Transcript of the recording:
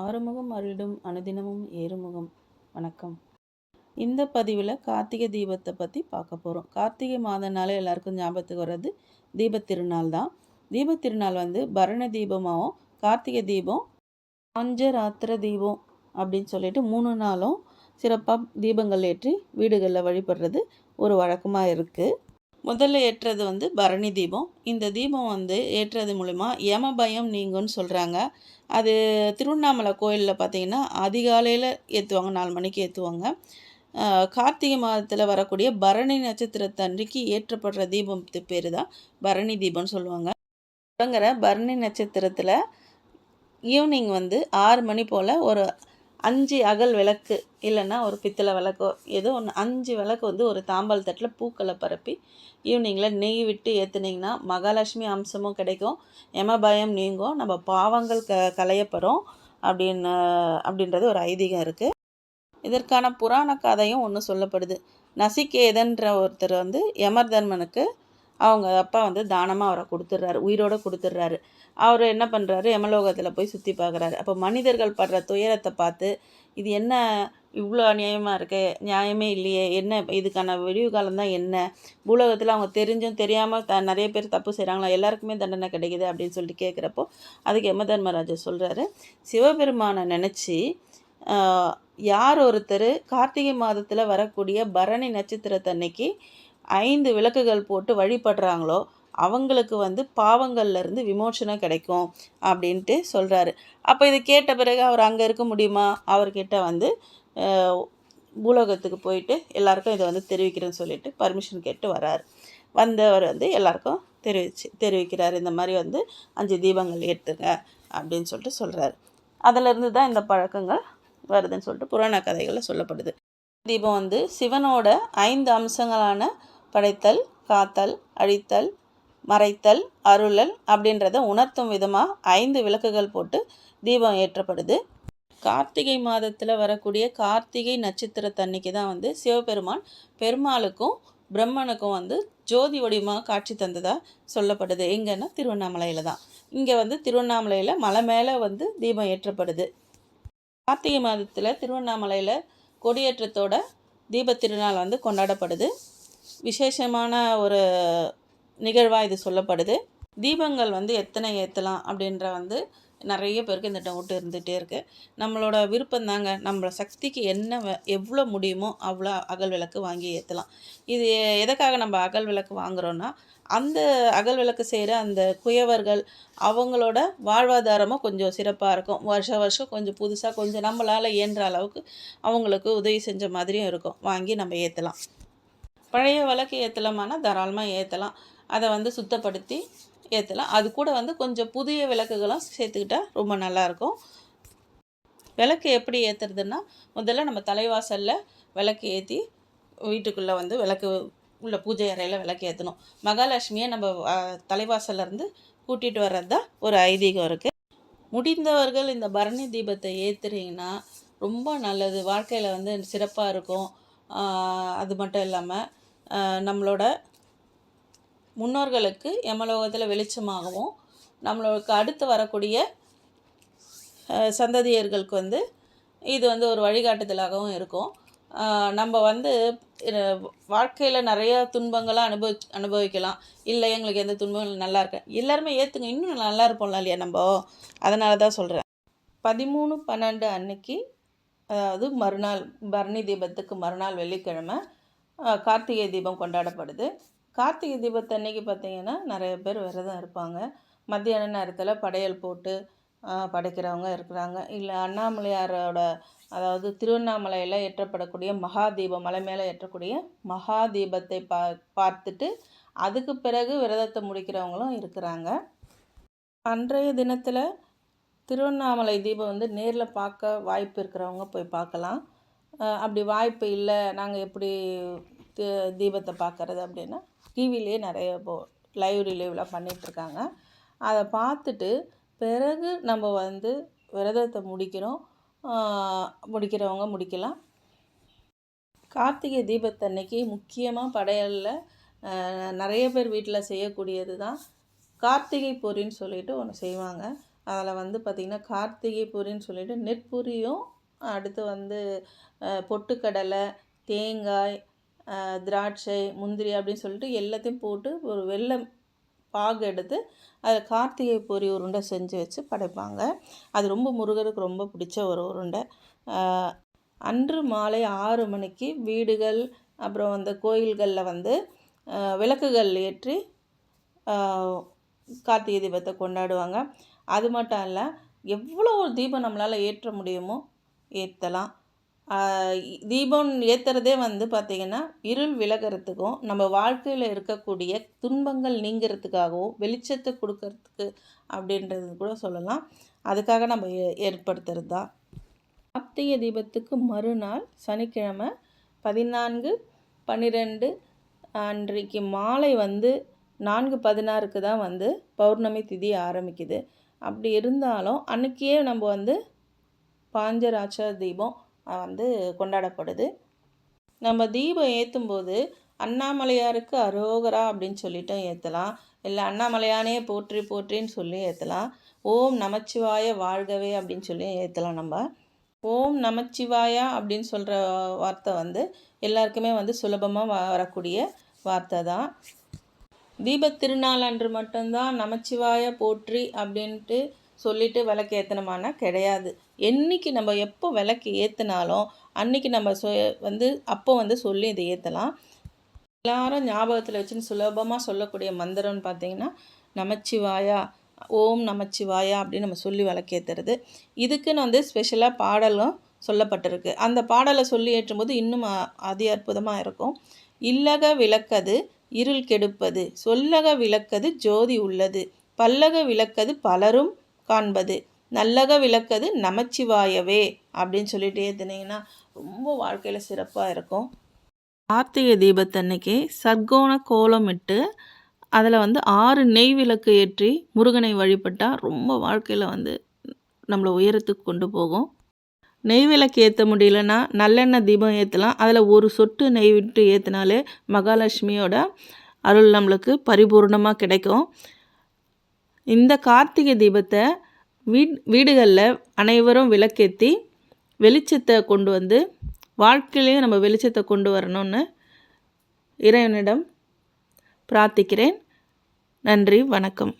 ஆறுமுகம் அருளிடும் அனுதினமும் ஏறுமுகம். வணக்கம். இந்த பதிவில் கார்த்திகை தீபத்தை பற்றி பார்க்க போகிறோம் கார்த்திகை மாதனாலே எல்லாருக்கும் ஞாபகத்துக்கு வர்றது தீபத் திருநாள் தான். தீபத் திருநாள் வந்து பரண தீபமாகவும் கார்த்திகை தீபம் பஞ்சராத்திர தீபம் அப்படின்னு சொல்லிட்டு மூணு நாளும் சிறப்பாக தீபங்கள் ஏற்றி வீடுகளில் வழிபடுறது ஒரு வழக்கமாக இருக்குது முதல்ல ஏற்றுறது வந்து பரணி தீபம். இந்த தீபம் வந்து ஏற்றுறது மூலிமா யம பயம் நீங்கும்னு சொல்கிறாங்க அது திருவண்ணாமலை கோயிலில் பார்த்தீங்கன்னா அதிகாலையில் ஏற்றுவாங்க நாலு மணிக்கு ஏற்றுவாங்க கார்த்திகை மாதத்தில் வரக்கூடிய பரணி நட்சத்திரத்தன்றைக்கு ஏற்றப்படுற தீபத்து பேர் தான் பரணி தீபம்னு சொல்லுவாங்க. தொடங்குற பரணி நட்சத்திரத்தில் ஈவினிங் வந்து ஆறு மணி போல் ஒரு அஞ்சு அகல் விளக்கு இல்லைன்னா ஒரு பித்தளை விளக்கோ ஏதோ ஒன்று அஞ்சு விளக்கு வந்து ஒரு தாம்பால் தட்டில் பூக்களை பரப்பி ஈவினிங்கில் நெய் விட்டு ஏற்றுனீங்கன்னா மகாலட்சுமி அம்சமும் கிடைக்கும். எம பயம் நீங்கும். நம்ம பாவங்கள் க கலையப்படும் அப்படின்னு அப்படின்றது ஒரு ஐதீகம் இருக்குது இதற்கான புராண கதையும் ஒன்று சொல்லப்படுது. நசிகேதன்ற ஒருத்தர் வந்து யமர்தர்மனுக்கு அவங்க அப்பா வந்து தானமாக அவரை கொடுத்துட்றாரு உயிரோடு கொடுத்துட்றாரு. அவர் என்ன பண்ணுறாரு யமலோகத்தில் போய் சுற்றி பார்க்குறாரு. அப்போ மனிதர்கள் படுற துயரத்தை பார்த்து இது என்ன இவ்வளோ அநியாயமாக இருக்கு? நியாயமே இல்லையே. என்ன இதுக்கான விடிவு காலம் தான் என்ன? பூலோகத்தில் அவங்க தெரிஞ்சும் தெரியாமல் த நிறைய பேர் தப்பு செய்கிறாங்களா எல்லாருக்குமே தண்டனை கிடைக்குது அப்படின்னு சொல்லிட்டு கேட்குறப்போ அதுக்கு யம தர்மராஜர் சொல்கிறாரு சிவபெருமானை நினச்சி யார் ஒருத்தர் கார்த்திகை மாதத்தில் வரக்கூடிய பரணி நட்சத்திரத்தன்னைக்கு ஐந்து விளக்குகள் போட்டு வழிபடுறாங்களோ அவங்களுக்கு வந்து பாவங்கள்லேருந்து விமோசனம் கிடைக்கும் அப்படின்ட்டு சொல்கிறாரு அப்போ இதை கேட்ட பிறகு அவர் அங்கே இருக்க முடியுமா? அவர்கிட்ட வந்து பூலோகத்துக்கு போயிட்டு எல்லாருக்கும் இதை வந்து தெரிவிக்கிறேன்னு சொல்லிட்டு பர்மிஷன் கேட்டு வராரு. வந்தவர் வந்து எல்லாருக்கும் தெரிவிச்சு தெரிவிக்கிறார் இந்த மாதிரி வந்து அஞ்சு தீபங்கள் ஏற்றுங்க அப்படின்னு சொல்லிட்டு சொல்கிறாரு அதிலிருந்து தான் இந்த பழக்கங்கள் வருதுன்னு சொல்லிட்டு புராண கதைகளில் சொல்லப்படுது. தீபம் வந்து சிவனோட ஐந்து அம்சங்களான படைத்தல் காத்தல் அழித்தல் மறைத்தல் அருளல் அப்படின்றத உணர்த்தும் விதமாக ஐந்து விளக்குகள் போட்டு தீபம் ஏற்றப்படுது. கார்த்திகை மாதத்தில் வரக்கூடிய கார்த்திகை நட்சத்திரத்தன்னைக்கு தான் வந்து சிவபெருமான் பெருமாளுக்கும் பிரம்மனுக்கும் வந்து ஜோதி வடிவமாக காட்சி தந்ததாக சொல்லப்படுது. எங்கன்னா திருவண்ணாமலையில் தான். இங்கே வந்து திருவண்ணாமலையில் மலை மேலே வந்து தீபம் ஏற்றப்படுது. கார்த்திகை மாதத்தில் திருவண்ணாமலையில் கொடியேற்றத்தோட தீப திருநாள் வந்து கொண்டாடப்படுது. விசேஷமான ஒரு நிகழ்வாக இது சொல்லப்படுது. தீபங்கள் வந்து எத்தனை ஏற்றலாம் அப்படின்ற வந்து நிறைய பேருக்கு இந்த டவுட் இருந்துகிட்டே இருக்குது நம்மளோட விருப்பம் தாங்க. நம்மளோட சக்திக்கு என்ன எவ்வளோ முடியுமோ அவ்வளோ அகல் விளக்கு வாங்கி ஏற்றலாம் இது எதுக்காக நம்ம அகல் விளக்கு வாங்குகிறோன்னா அந்த அகல் விளக்கு செய்கிற அந்த குயவர்கள் அவங்களோட வாழ்வாதாரமும் கொஞ்சம் சிறப்பாக இருக்கும். வருஷ வருஷம் கொஞ்சம் புதுசாக கொஞ்சம் நம்மளால் இயன்ற அளவுக்கு அவங்களுக்கு உதவி செஞ்ச மாதிரியும் இருக்கும். வாங்கி நம்ம ஏற்றலாம் பழைய விளக்கு ஏற்றலாமானா தாராளமாக ஏற்றலாம் அதை வந்து சுத்தப்படுத்தி ஏற்றலாம் அது கூட வந்து கொஞ்சம் புதிய விளக்குகளும் சேர்த்துக்கிட்டால் ரொம்ப நல்லாயிருக்கும் விளக்கு எப்படி ஏற்றுறதுன்னா முதல்ல நம்ம தலைவாசலில் விளக்கு ஏற்றி வீட்டுக்குள்ளே வந்து விளக்கு உள்ள பூஜை அறையில் விளக்கு ஏற்றணும் மகாலட்சுமியை நம்ம தலைவாசல்லேருந்து கூட்டிகிட்டு வர்றது தான் ஒரு ஐதீகம் இருக்குது முடிந்தவர்கள் இந்த பரணி தீபத்தை ஏற்றுறீங்கன்னா ரொம்ப நல்லது. வாழ்க்கையில் வந்து சிறப்பாக இருக்கும். அது மட்டும் இல்லாமல் நம்மளோட முன்னோர்களுக்கு யமலோகத்தில் வெளிச்சமாகவும் நம்மளுக்கு அடுத்து வரக்கூடிய சந்ததியர்களுக்கு வந்து இது வந்து ஒரு வழிகாட்டுதலாகவும் இருக்கும். நம்ம வந்து வாழ்க்கையில் நிறைய துன்பங்களாக அனுபவி அனுபவிக்கலாம். இல்லை எங்களுக்கு எந்த துன்பங்களும் நல்லா இருக்கு எல்லாருமே ஏற்றுங்க இன்னும் நல்லா இருப்போம்ல இல்லையா நம்ம? அதனால தான் சொல்கிறேன் பதிமூணு பன்னெண்டு அன்னைக்கு அதாவது மறுநாள் பரணி தீபத்துக்கு மறுநாள் வெள்ளிக்கிழமை கார்த்திகை தீபம் கொண்டாடப்படுது. கார்த்திகை தீபத்தன்னைக்கு பார்த்திங்கன்னா நிறைய பேர் விரதம் இருப்பாங்க. மத்தியான நேரத்தில் படையல் போட்டு படைக்கிறவங்க இருக்கிறாங்க. இல்லை அண்ணாமலையாரோட அதாவது திருவண்ணாமலையில் ஏற்றப்படக்கூடிய மகா தீபம் மலை மேலே ஏற்றக்கூடிய மகா தீபத்தை பா பார்த்துட்டு அதுக்கு பிறகு விரதத்தை முடிக்கிறவங்களும் இருக்கிறாங்க. அன்றைய தினத்தில் திருவண்ணாமலை தீபம் வந்து நேரில் பார்க்க வாய்ப்பு இருக்கிறவங்க போய் பார்க்கலாம். அப்படி வாய்ப்பு இல்லை நாங்கள் எப்படி தீபத்தை பார்க்குறது அப்படின்னா டிவிலே நிறைய இப்போ லைவ் ரிலீவ்லாம் பண்ணிகிட்ருக்காங்க அதை பார்த்துட்டு பிறகு நம்ம வந்து விரதத்தை முடிக்கிறோம். முடிக்கிறவங்க முடிக்கலாம். கார்த்திகை தீபத்தன்னைக்கு முக்கியமாக படையலில் நிறைய பேர் வீட்டில் செய்யக்கூடியது தான் கார்த்திகை பொரின்னு சொல்லிட்டு ஒன்று செய்வாங்க. அதில் வந்து பார்த்திங்கன்னா கார்த்திகை பொரின்னு சொல்லிட்டு நெற்பூரியும் அடுத்து வந்து பொட்டுக்கடலை தேங்காய் திராட்சை முந்திரி அப்படின்னு சொல்லிட்டு எல்லாத்தையும் போட்டு ஒரு வெள்ளம் பாகு எடுத்து அதில் கார்த்திகை பொரி உருண்டை செஞ்சு வச்சு படைப்பாங்க. அது ரொம்ப முருகருக்கு ரொம்ப பிடிச்ச ஒரு உருண்டை. அன்று மாலை ஆறு மணிக்கு வீடுகள் அப்புறம் அந்த கோயில்களில் வந்து விளக்குகள் ஏற்றி கார்த்திகை தீபத்தை கொண்டாடுவாங்க. அது மட்டும் இல்லை எவ்வளோ ஒரு தீபம் நம்மளால் ஏற்ற முடியுமோ ஏற்றலாம் தீபம் ஏற்றுறதே வந்து பார்த்திங்கன்னா இருள் விலகிறதுக்கும் நம்ம வாழ்க்கையில் இருக்கக்கூடிய துன்பங்கள் நீங்கிறதுக்காகவும் வெளிச்சத்தை கொடுக்கறதுக்கு அப்படின்றது கூட சொல்லலாம். அதுக்காக நம்ம ஏ- ஏற்படுத்துறது தான் கார்த்திகை தீபத்துக்கு மறுநாள் சனிக்கிழமை பதினான்கு பன்னிரெண்டு அன்றைக்கு மாலை வந்து நான்கு பதினாறுக்கு தான் வந்து பௌர்ணமி திதி ஆரம்பிக்குது. அப்படி இருந்தாலும் அன்றைக்கியே நம்ம வந்து பாஞ்சராட்ச தீபம் வந்து கொண்டாடப்படுது. நம்ம தீபம் ஏற்றும் போது அண்ணாமலையாருக்கு அரோகரா அப்படின்னு சொல்லிட்டும் ஏற்றலாம் இல்லை அண்ணாமலையானே போற்றி போற்றின்னு சொல்லி ஏற்றலாம் ஓம் நமச்சிவாய வாழ்கவே அப்படின்னு சொல்லி ஏற்றலாம் நம்ம. ஓம் நமச்சிவாயா அப்படின்னு சொல்கிற வார்த்தை வந்து எல்லாருக்குமே வந்து சுலபமாக வரக்கூடிய வார்த்தை தான். தீபத் திருநாள் அன்று மட்டும்தான் நமச்சிவாய போற்றி அப்படின்ட்டு சொல்லிட்டு விளக்கு ஏற்றணுமானா கிடையாது. என்னைக்கு நம்ம எப்போ விளக்கு ஏற்றினாலும் அன்னைக்கு நம்ம சொ வந்து அப்போ வந்து சொல்லி இதை ஏற்றலாம் எல்லாரும் ஞாபகத்தில் வச்சுன்னு சுலபமாக சொல்லக்கூடிய மந்திரம்னு பார்த்தீங்கன்னா நமச்சிவாயா ஓம் நமச்சிவாயா அப்படின்னு நம்ம சொல்லி விளக்கேற்றுறது இதுக்குன்னு வந்து ஸ்பெஷலாக பாடலும் சொல்லப்பட்டிருக்கு. அந்த பாடலை சொல்லி ஏற்றும்போது இன்னும் அதி அற்புதமாக இருக்கும். இல்லக விளக்கது இருள் கெடுப்பது சொல்லக விளக்கது ஜோதி உள்ளது பல்லக விளக்கது பலரும் காண்பது. நல்லக விளக்கது நமச்சிவாயவே அப்படின்னு சொல்லிட்டு இருந்தீங்கன்னா ரொம்ப வாழ்க்கையில் சிறப்பாக இருக்கும். கார்த்திகை தீபத்தன்னைக்கு சர்க்கோண கோலமிட்டு அதில் வந்து ஆறு நெய் விளக்கு ஏற்றி முருகனை வழிபட்டால் ரொம்ப வாழ்க்கையில் வந்து நம்மளை உயரத்துக்கு கொண்டு போகும். நெய் விளக்கு ஏற்ற முடியலன்னா நல்லெண்ணெய் தீபம் ஏற்றலாம் அதில் ஒரு சொட்டு நெய் விட்டு ஏற்றினாலே மகாலட்சுமியோட அருள் நம்மளுக்கு பரிபூர்ணமாக கிடைக்கும். இந்த கார்த்திகை தீபத்தை வீட் வீடுகளில் அனைவரும் விளக்கேற்றி வெளிச்சத்தை கொண்டு வந்து வாழ்க்கையிலையும் நம்ம வெளிச்சத்தை கொண்டு வரணும்னு இறைவனிடம் பிரார்த்திக்கிறேன். நன்றி வணக்கம்.